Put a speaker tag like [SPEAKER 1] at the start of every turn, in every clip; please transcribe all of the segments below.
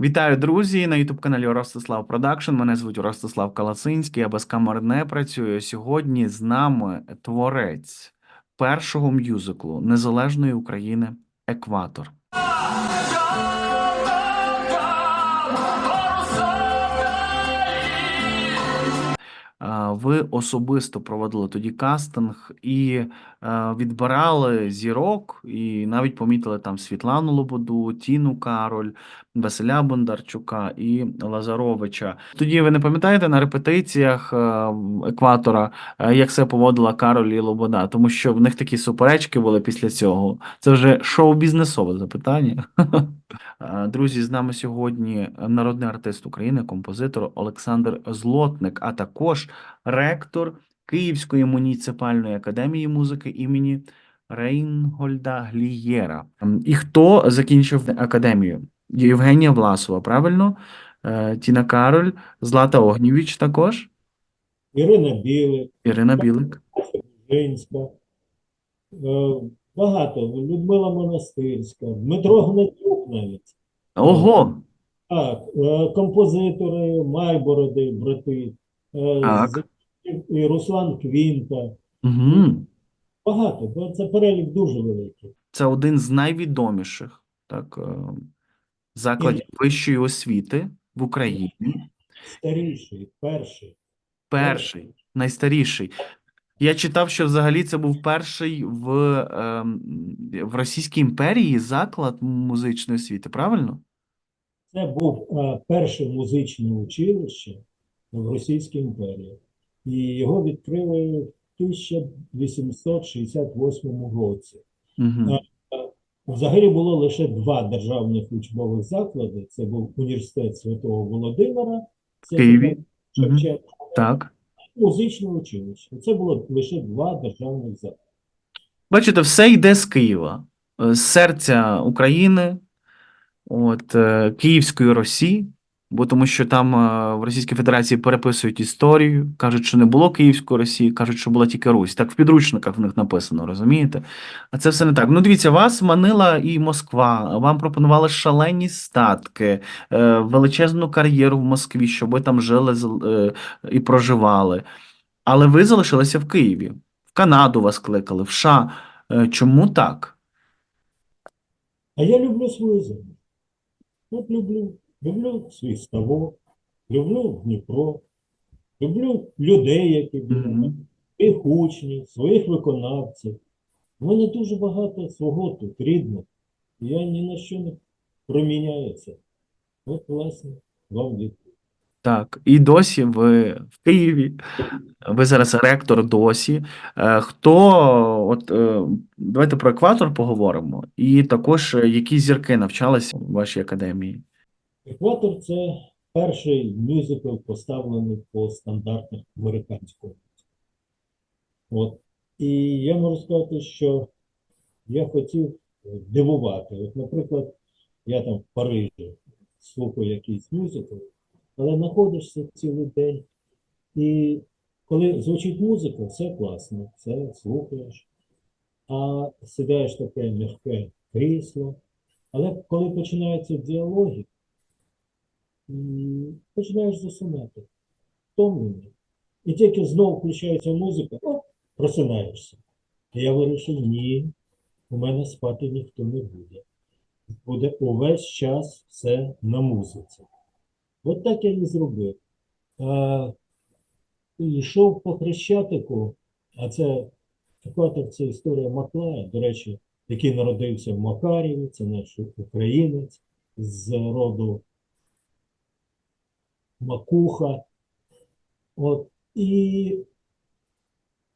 [SPEAKER 1] Вітаю, друзі, на youtube каналі Ростислав Продакшн. Мене звуть Ростислав Калацинський, я без камер не працюю. Сьогодні з нами творець першого мюзиклу Незалежної України Екватор. Ви особисто проводили тоді кастинг і е, відбирали зірок, і навіть помітили там Світлану Лободу, Тіну Кароль, Василя Бондарчука і Лазаровича. Тоді ви не пам'ятаєте на репетиціях е, екватора, е, як себе поводила Кароль і Лобода, тому що в них такі суперечки були після цього. Це вже шоу-бізнесове запитання. Е, Друзі, з нами сьогодні народний артист України, композитор Олександр Злотник, а також ректор Київської муніципальної академії музики імені Рейнгольда Глієра. І хто закінчив академію? Євгенія Власова, правильно? Е, Тіна Кароль, Злата Огнєвіч також,
[SPEAKER 2] Ірина Білик,
[SPEAKER 1] Ірина Білик.
[SPEAKER 2] Женська, е, багато, Людмила Монастирська, Дмитро Гнатюк навіть.
[SPEAKER 1] Ого!
[SPEAKER 2] Так, е, композитори Майбороди, брати, е,
[SPEAKER 1] Так.
[SPEAKER 2] і Руслан Квінта.
[SPEAKER 1] Угу.
[SPEAKER 2] Багато, бо це перелік дуже великий.
[SPEAKER 1] Це один з найвідоміших так, е, закладів вищої освіти в Україні.
[SPEAKER 2] Старіший, перший.
[SPEAKER 1] Перший, найстаріший. Я читав, що взагалі це був перший в, ем, в Російській імперії заклад музичної освіти, правильно?
[SPEAKER 2] Це був е, перше музичне училище в Російській імперії. І його відкрили в 1868 році.
[SPEAKER 1] Угу.
[SPEAKER 2] Взагалі було лише два державних учбових заклади. Це був університет Святого Володимира, це
[SPEAKER 1] Києві.
[SPEAKER 2] Шевченка,
[SPEAKER 1] Так.
[SPEAKER 2] Музичне училище. Це було лише два державних заклади.
[SPEAKER 1] Бачите, все йде з Києва, е, з серця України, от, е, Київської Росії, бо тому що там е, в Російській Федерації переписують історію, кажуть, що не було Київської Росії, кажуть, що була тільки Русь. Так в підручниках в них написано, розумієте? А це все не так. Ну, дивіться, вас манила і Москва, вам пропонували шалені статки, е, величезну кар'єру в Москві, щоб ви там жили е, і проживали. Але ви залишилися в Києві. В Канаду вас кликали, в США. Чому так?
[SPEAKER 2] А я люблю свою землю. От люблю. Люблю свій ставок, люблю Дніпро, люблю людей, які біля мене, своїх учнів, своїх виконавців. У мене дуже багато свого тут, рідного. Я ні на що не проміняюся. От, власне, вам відповідь.
[SPEAKER 1] Так, і досі ви в Києві. Ви зараз ректор досі. Е, Хто, от е, давайте про екватор поговоримо, і також е, які зірки навчалися в вашій академії.
[SPEAKER 2] Екватор це перший мюзикл, поставлений по стандартах американського. От. І я можу сказати, що я хотів дивувати. От, наприклад, я там в Парижі слухаю якийсь мюзикл, але знаходишся цілий день. І коли звучить музика, все класно, все слухаєш. А сідаєш таке м'яке крісло. Але коли починаються діалоги, м, починаєш засинати, втомлений. І тільки знову включається музика, оп, просинаєшся. І я вирішив, ні, у мене спати ніхто не буде. Буде увесь час все на музиці. От так я і зробив. А, і йшов по Хрещатику, а це екватор це історія Маклая, до речі, який народився в Макаріві, це наш українець з роду Макуха. От, і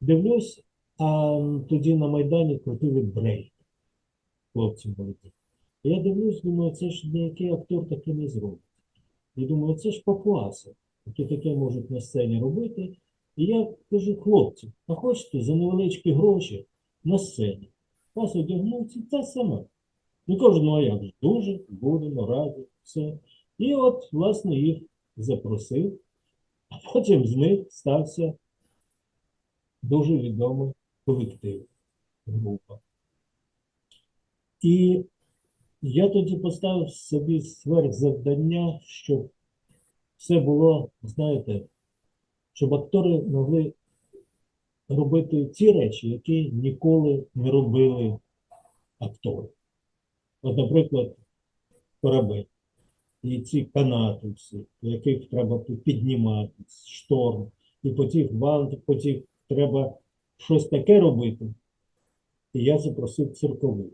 [SPEAKER 2] дивлюсь, а тоді на Майдані крутили брейк. Хлопці. І Я дивлюсь, думаю, це ж ніякий актор таке не зробить. І думаю, це ж папуаси, які таке можуть на сцені робити. І я кажу, хлопці, а хочете за невеличкі гроші на сцені? Вас одягнуть, і те саме. І кажу, ну а як дуже будемо раді, все. І от, власне, їх запросив, а потім з них стався дуже відомий колектив, група. І я тоді поставив собі сверхзавдання, щоб все було, знаєте, щоб актори могли робити ті речі, які ніколи не робили актори. От, наприклад, корабель. І ці канати всі, яких треба тут підніматись, шторм, і по тих вантах, по тих треба щось таке робити. І я запросив циркових.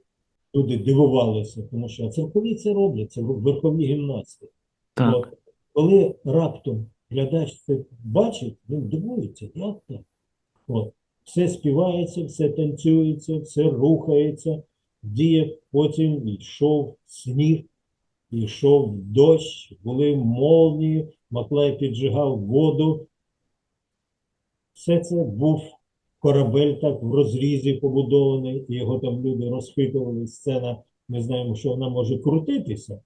[SPEAKER 2] Люди дивувалися, тому що а це роблять, це верховні гімнасти.
[SPEAKER 1] Так.
[SPEAKER 2] Коли раптом глядач це бачить, він дивується, як так? От, все співається, все танцюється, все рухається, діє, потім йшов сніг, йшов дощ, були молнії, Маклай піджигав воду. Все це був корабель так в розрізі побудований, і його там люди розхитували. Сцена, ми знаємо, що вона може крутитися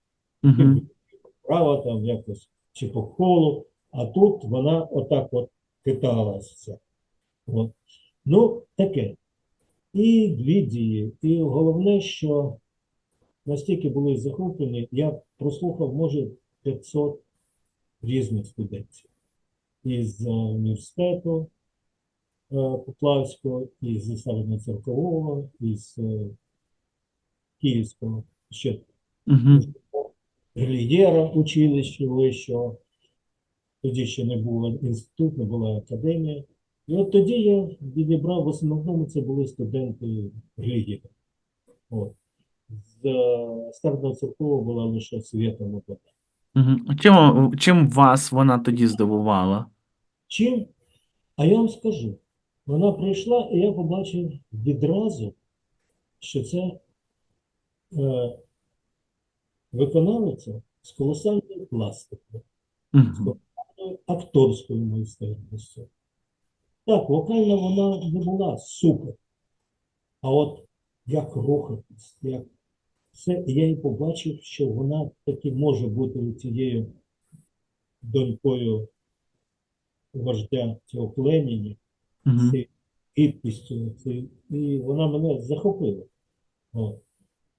[SPEAKER 1] Угу.
[SPEAKER 2] вправо там якось чи по колу, а тут вона отак от хиталася. От. Ну, таке. І дві дії. І головне, що настільки були захоплені, я прослухав, може, 500 різних студентів. Із е, університету е, Поплавського, із Стародноцеркового, із е, Київського, ще
[SPEAKER 1] Угу.
[SPEAKER 2] Глієра училища вищого. Тоді ще не був інститут, не була академія. І от тоді я відібрав, в основному це були студенти Глієра. От. З е, Старого була лише Свята Лобода.
[SPEAKER 1] Угу. Чим, чим вас вона тоді здивувала?
[SPEAKER 2] Чим? А я вам скажу, вона прийшла, і я побачив відразу, що це е, виконавиця з колосальною пластикою.
[SPEAKER 1] Угу.
[SPEAKER 2] акторською майстерністю. Так, вокально вона не була супер. А от як рухатись, як і я і побачив, що вона таки може бути цією донькою вождя цього племені,
[SPEAKER 1] Угу.
[SPEAKER 2] цією гідкістю, цією- і вона мене захопила. От.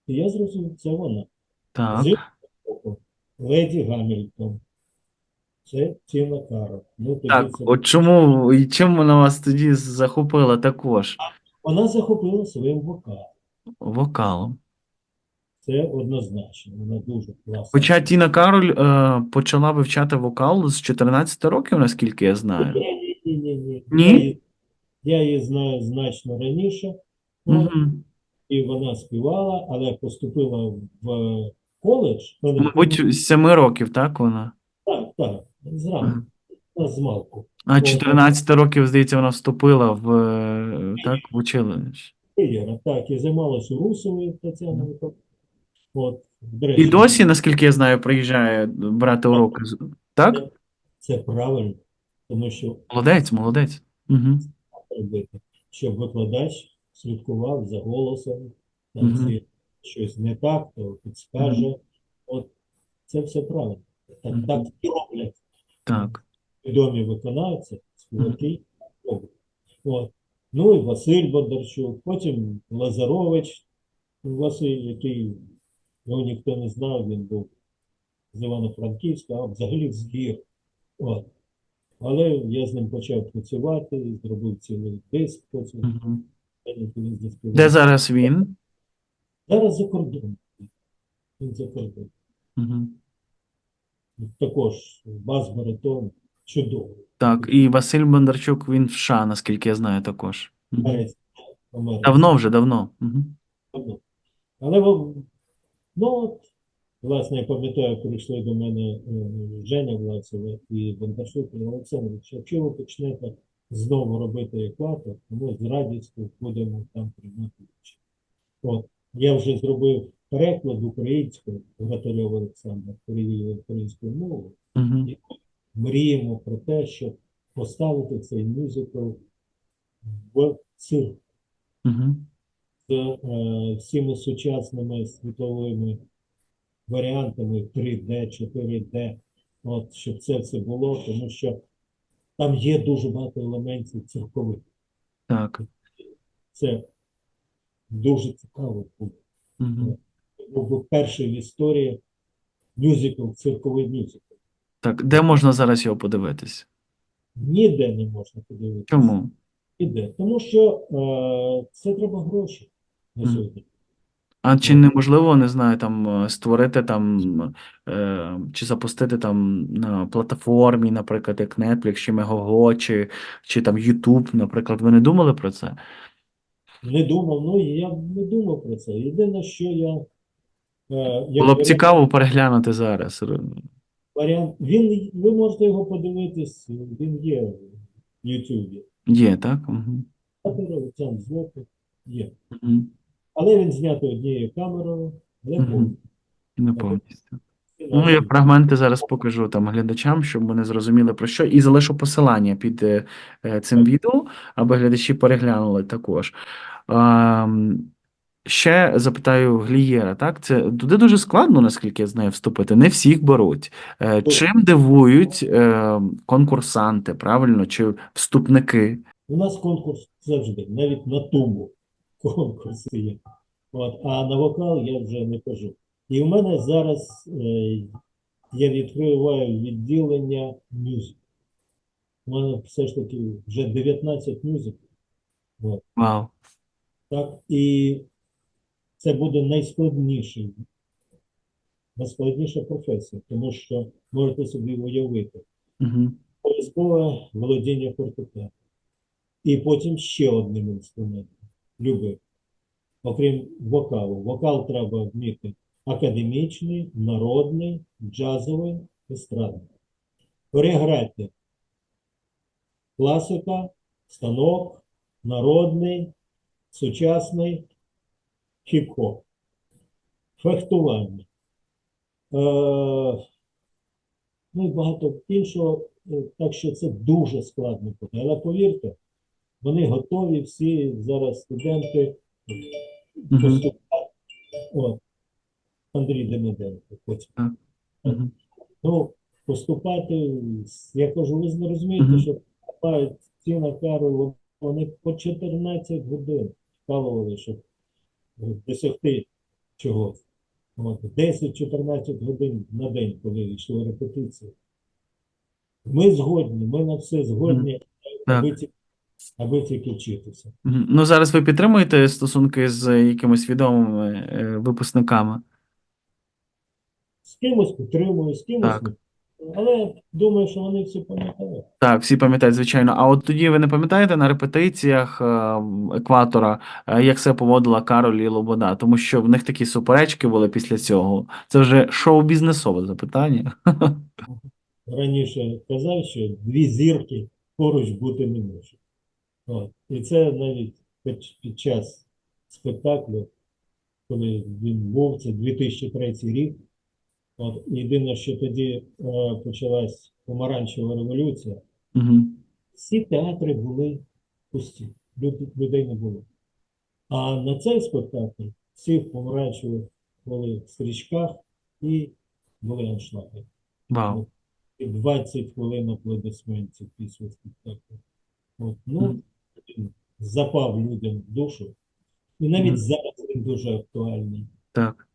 [SPEAKER 2] І я зрозумів, це вона.
[SPEAKER 1] Так.
[SPEAKER 2] З Леді Гамільтон. Це Тіна Карл. Ну, тоді
[SPEAKER 1] Так,
[SPEAKER 2] це...
[SPEAKER 1] от чому і чим вона вас тоді захопила також
[SPEAKER 2] Вона захопила своїм вокалом.
[SPEAKER 1] вокалом?
[SPEAKER 2] Це однозначно. Вона дуже класна.
[SPEAKER 1] Хоча Тіна Кароль е, почала вивчати вокал з 14 років, наскільки я знаю.
[SPEAKER 2] Ні, ні, ні, ні. Я її, я її знаю значно раніше. Ну,
[SPEAKER 1] Угу.
[SPEAKER 2] І вона співала, але поступила в коледж. Ну,
[SPEAKER 1] Мабуть, з 7 років, так вона?
[SPEAKER 2] Так, так, зранку,
[SPEAKER 1] Ага.
[SPEAKER 2] на змалку.
[SPEAKER 1] А 14 років, здається, вона вступила в е, так, в училище.
[SPEAKER 2] Кар'єра, так, і займалась у Русової Тетяною. От, до
[SPEAKER 1] І досі, наскільки я знаю, приїжджає брати уроки. Так?
[SPEAKER 2] це правильно, тому що
[SPEAKER 1] Молодець, молодець. Угу.
[SPEAKER 2] робити, щоб викладач слідкував за голосом, там
[SPEAKER 1] Мгм.
[SPEAKER 2] ці щось не так, то підскаже. От це все правильно. Так,
[SPEAKER 1] Мгм.
[SPEAKER 2] так і роблять
[SPEAKER 1] Так.
[SPEAKER 2] відомі виконавці, співаки. роблять. От. Ну і Василь Бондарчук, потім Лазарович Василь, який його ніхто не знав, він був з Івано-Франківська, а взагалі з гір. От. Але я з ним почав працювати, зробив цілий диск, потім
[SPEAKER 1] Угу. Де зараз він?
[SPEAKER 2] Зараз за кордоном. Він за кордоном.
[SPEAKER 1] Угу.
[SPEAKER 2] Також бас-баритон чудовий.
[SPEAKER 1] Так, і Василь Бондарчук, він в США, наскільки я знаю, також.
[SPEAKER 2] Грається.
[SPEAKER 1] Давно вже, давно. Угу.
[SPEAKER 2] Давно. Але ну от, власне, я пам'ятаю, прийшли до мене е, Женя Власова і Бондарчук, і Олександрович, якщо ви почнете знову робити екватор, то ми з радістю будемо там приймати участь. От, я вже зробив переклад українською, Гратальов Олександр перевів українською мовою.
[SPEAKER 1] Угу.
[SPEAKER 2] Мріємо про те, щоб поставити цей мюзикл в цирк
[SPEAKER 1] Угу.
[SPEAKER 2] З е, всіми сучасними світовими варіантами 3D, 4D, от, щоб це все було, тому що там є дуже багато елементів циркових.
[SPEAKER 1] Так.
[SPEAKER 2] Це дуже цікаво буде.
[SPEAKER 1] Угу.
[SPEAKER 2] був перший в історії мюзикл, цирковий мюзикл.
[SPEAKER 1] Так, де можна зараз його подивитись?
[SPEAKER 2] Ніде не можна подивитися.
[SPEAKER 1] Чому?
[SPEAKER 2] Ніде. Тому що е, це треба гроші на сьогодні.
[SPEAKER 1] А чи неможливо, не знаю, там е, створити там е, чи запустити там на платформі, наприклад, як Netflix, чи Megogo, чи, чи там YouTube, наприклад, ви не думали про це?
[SPEAKER 2] Не думав, ну я не думав про це. Єдине, що я е,
[SPEAKER 1] Було б цікаво переглянути зараз.
[SPEAKER 2] варіант, він, ви можете його подивитись, він є в Ютубі.
[SPEAKER 1] Є, так? Угу.
[SPEAKER 2] Там звуки є.
[SPEAKER 1] Угу.
[SPEAKER 2] Але він знятий однією камерою, але повністю.
[SPEAKER 1] Не повністю. Ну, я фрагменти зараз покажу там глядачам, щоб вони зрозуміли про що, і залишу посилання під е, е, цим відео, аби глядачі переглянули також. Ем, ще запитаю Глієра, так? Це туди дуже складно, наскільки я знаю, вступити. Не всіх беруть. Е, чим дивують е, конкурсанти, правильно, чи вступники?
[SPEAKER 2] У нас конкурс завжди, навіть на тумбу конкурси є. От, а на вокал я вже не кажу. І в мене зараз е, я відкриваю відділення мюзик. У мене все ж таки вже 19 мюзиків. От,
[SPEAKER 1] Вау.
[SPEAKER 2] так? І це буде найскладніший, найскладніша професія, тому що можете собі уявити.
[SPEAKER 1] Угу.
[SPEAKER 2] обов'язкове володіння фортепіано. І потім ще одним інструментом. Любив. Окрім вокалу. Вокал треба вміти академічний, народний, джазовий, естрадний. Хореографія. Класика, станок, народний, сучасний, хіп-хоп. Фехтування. Е, ну і багато іншого. Е, Так що це дуже складно буде. Але повірте, вони готові всі зараз студенти поступати. От, Андрій Демиденко.
[SPEAKER 1] Мгм.
[SPEAKER 2] Ну, поступати, я кажу, ви не розумієте, що мають ці на кару, вони по 14 годин вкалували, щоб е, досягти чогось. 10-14 годин на день, коли йшли репетиції. Ми згодні, ми на все згодні,
[SPEAKER 1] Так.
[SPEAKER 2] Аби, ті- тільки вчитися.
[SPEAKER 1] Ну, зараз ви підтримуєте стосунки з якимись відомими е, випускниками?
[SPEAKER 2] З кимось підтримую, з кимось
[SPEAKER 1] Так.
[SPEAKER 2] не. Але думаю, що вони всі пам'ятають.
[SPEAKER 1] Так, всі пам'ятають, звичайно. А от тоді ви не пам'ятаєте на репетиціях е, екватора, е, як себе поводила Кароль і Лобода, тому що в них такі суперечки були після цього. Це вже шоу-бізнесове запитання.
[SPEAKER 2] Раніше казав, що дві зірки поруч бути не можуть. От. І це навіть під, час спектаклю, коли він був, це 2003 рік. От. Єдине, що тоді е, почалась помаранчева революція,
[SPEAKER 1] Угу.
[SPEAKER 2] всі театри були пусті, люд- людей не було. А на цей спектакль всі помаранчевих були в стрічках і були аншлаги.
[SPEAKER 1] Вау.
[SPEAKER 2] І 20 хвилин аплодисментів після спектаклю. От, ну, запав людям в душу. І навіть зараз він дуже актуальний
[SPEAKER 1] Так.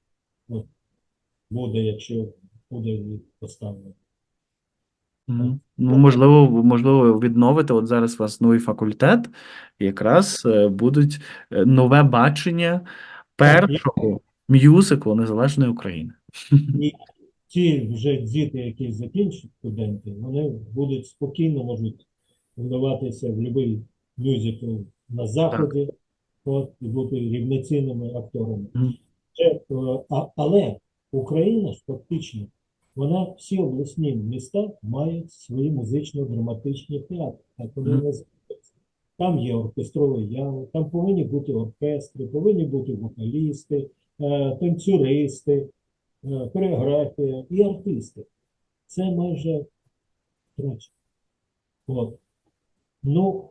[SPEAKER 2] буде, якщо буде поставлено.
[SPEAKER 1] Ну, можливо, можливо, відновити. От зараз у вас новий факультет, якраз е, будуть е, нове бачення першого мюзиклу Незалежної України.
[SPEAKER 2] І ті вже діти, які закінчать студенти, вони будуть спокійно можуть вдаватися в будь-який мюзикл на заході, от, і бути рівноцінними акторами. Е, а, але Україна ж фактично, вона всі обласні міста мають свої музично-драматичні театри. Так вони називаються. Там є оркестрові яви, там повинні бути оркестри, повинні бути вокалісти, е, танцюристи, е, хореографія і артисти. Це майже. От. Ну,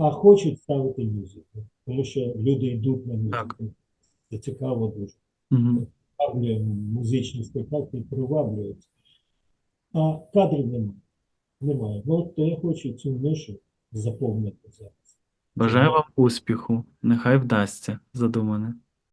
[SPEAKER 2] а хочуть ставити музику, тому що люди йдуть на мюзикл. Це цікаво дуже.
[SPEAKER 1] Мгм.
[SPEAKER 2] Приваблює музичні спектаклі, приваблюють. А кадрів немає. Немає. Ну, от то я хочу цю нишу заповнити зараз.
[SPEAKER 1] Бажаю вам успіху. Нехай вдасться задумане.